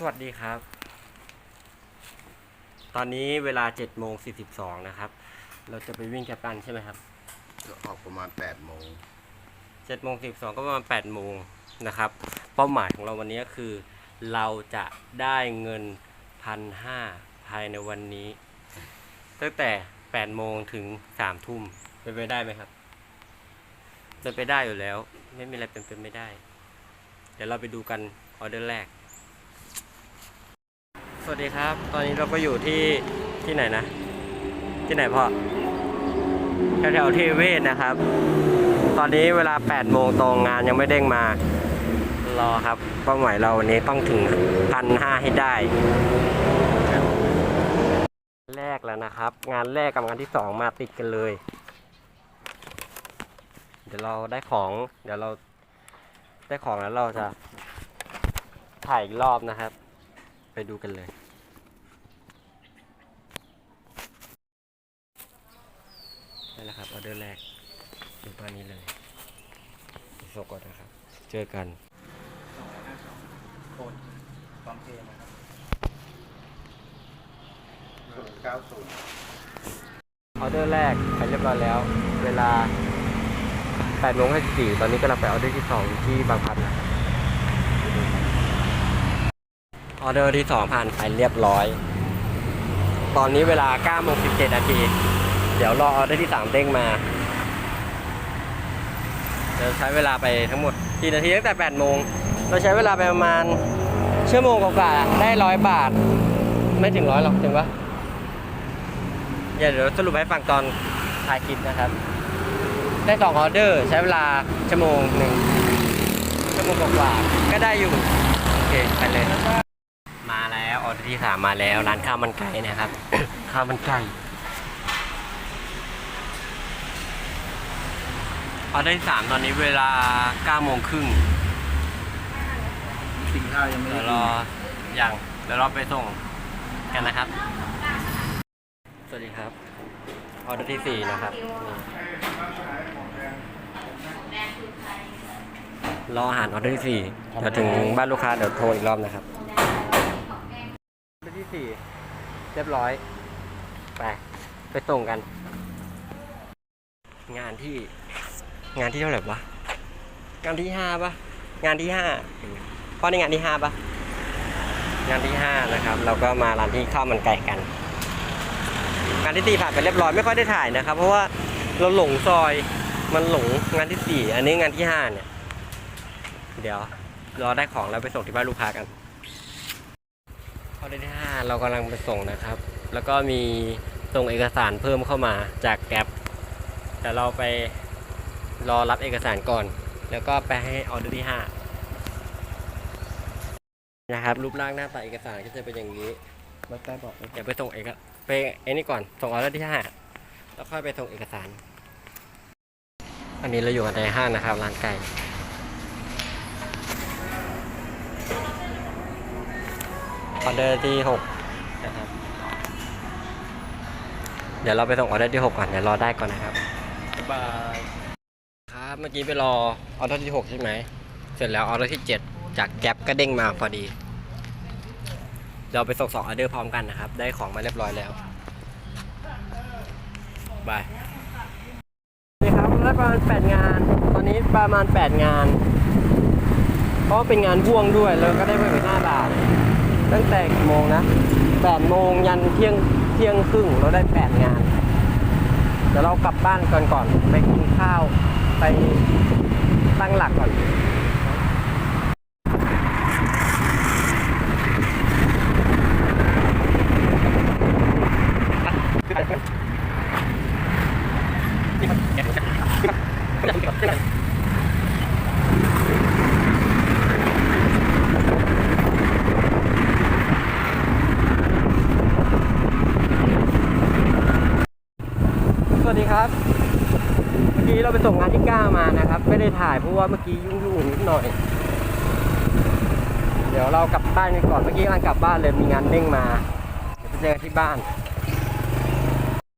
สวัสดีครับ ตอนนี้เวลา7โมง42นะครับ เราจะไปวิ่งแคปตันใช่ไหมครับออกประมาณ8โมง7โมง42ก็ประมาณ8โมงนะครับ เป้าหมายของเราวันนี้ก็คือ เราจะได้เงินพันห้าภายในวันนี้ ตั้งแต่8โมงถึง3ทุ่มเป็นไปได้ไหมครับเป็นไปได้อยู่แล้ว ไม่มีอะไรเป็นไปไม่ได้ เดี๋ยวเราไปดูกันออเดอร์แรก สวัสดีครับ ตอนนี้เราก็อยู่ที่ที่ไหนนะ ที่ไหนพ่อแถวๆเทเวศนะครับ ตอนนี้เวลา8โมงตรงงานยังไม่เด้งมา รอครับเป้าหมายเราวันนี้ต้องถึงพันห้าให้ได้ แรกแล้วนะครับ งานแรกกับงานที่สองมาติดกันเลย เดี๋ยวเราได้ของ เดี๋ยวเราได้ของแล้วเราจะถ่ายอีกรอบนะครับ ไปดูกันเลย แหละครับออเดอร์แรกดูตัวนี้เลยโซกดนะครับ เจอกันโคตรตอนเพลงนะครับ90ออเดอร์แรกไปเรียบร้อยแล้ว เวลา8โมง54ตอนนี้กำลังไปออเดอร์ที่ 2 ที่บางพลัดนะครับออเดอร์ที่ 2 ผ่านไปเรียบร้อย ตอนนี้เวลา9โมง17นาที เดี๋ยวรอออเดอร์ที่3เด้งมาเดี๋ยวใช้เวลาไปทั้งหมดกี่นาทีตั้งแต่8โมงเราใช้เวลาไปประมาณชั่วโมงกว่าๆได้ร้อยบาท ไม่ถึงร้อยหรอกถึงปะเดี๋ยวเดี๋ยวสรุปให้ฟังตอนถ่ายคลิปนะครับ ได้สองออเดอร์ใช้เวลาชั่วโมงหนึ่งชั่วโมงกว่าๆก็ได้อยู่โอเคไปเลยมาแล้วออเดอร์ที่สามมาแล้วร้านข้าวมันไก่นะครับ ข้าวมันไก่ ออเดอร์ที่สามตอนนี้เวลาเก้าโมงครึ่งกินข้าวยังไม่เดี๋ได้ยวรออย่างเดี๋ยวเราไปส่งกันนะครับ สวัสดีครับ ออเดอร์ที่สี่นะครับนี่รออาหารออเดอร์ที่สี่เดี๋ยวถึงบ้านลูกค้าเดี๋ยวโทรอีกรอบนะครับ ออเดอร์ที่สี่เรียบร้อย ไป ไปส่งกัน งานที่ งานที่เท่าไหร่วะงานที่ห้าปะงานที่ห้าเพราะในงานที่ห้าปะงานที่ห้านะครับ เราก็มาร้านที่ข้าวมันไก่กัน งานที่สี่ผ่านไปเรียบร้อยไม่ค่อยได้ถ่ายนะครับ เพราะว่าเราหลงซอยมันหลงงานที่สี่อันนี้งานที่ห้าเนี่ย เดี๋ยวรอได้ของแล้วไปส่งที่บ้านลูกค้ากันพอได้ที่ห้าเรากำลังไปส่งนะครับ แล้วก็มีส่งเอกสารเพิ่มเข้ามาจากแกร็บแต่เราไป รอรับเอกสารก่อน แล้วก็ไปให้ออเดอร์ที่ห้านะครับ รูปร่างหน้าตาเอกสารก็จะเป็นอย่างนี้แล้วแต่บอกเดี๋ยวไปส่งเอกไปไอ้นี่ก่อน ส่งออเดอร์ที่ห้าแล้วค่อยไปส่งเอกสาร อันนี้เราอยู่กันในห้างนะครับร้านไก่ออเดอร์ที่หกนะครับเดี๋ยวเราไปส่งออเดอร์ที่หกก่อน เดี๋ยวรอได้ก่อนนะครับ บ๊ายบายครับ เมื่อกี้ไปรอออเดอร์ที่หกใช่ไหม เสร็จแล้วออเดอร์ที่เจ็ดจากแก๊ปก็เด้งมาพอดี เราไปส่งสองออเดอร์พร้อมกันนะครับ ได้ของมาเรียบร้อยแล้วบายนี่ครับได้ประมาณ 8 งาน ตอนนี้ประมาณ 8 งาน เพราะเป็นงานพ่วงด้วย แล้วก็ได้เพิ่มอีก5บาท ตั้งแต่กี่โมงนะ8โมงยันเที่ยงเที่ยงครึ่งเราได้ 8 งาน ดี๋ยวเรากลับบ้านก่อนก่อนไปกินข้าวไปตั้งหลักก่อน ครับเมื่อกี้เราไปส่งงานที่ก้ามานะครับ ไม่ได้ถ่ายเพราะว่าเมื่อกี้ยุ่งๆนิดหน่อย เดี๋ยวเรากลับบ้านกันก่อนเมื่อกี้กำลังกลับบ้านเลยมีงานเด้งมา เดี๋ยวไปเจอกันที่บ้าน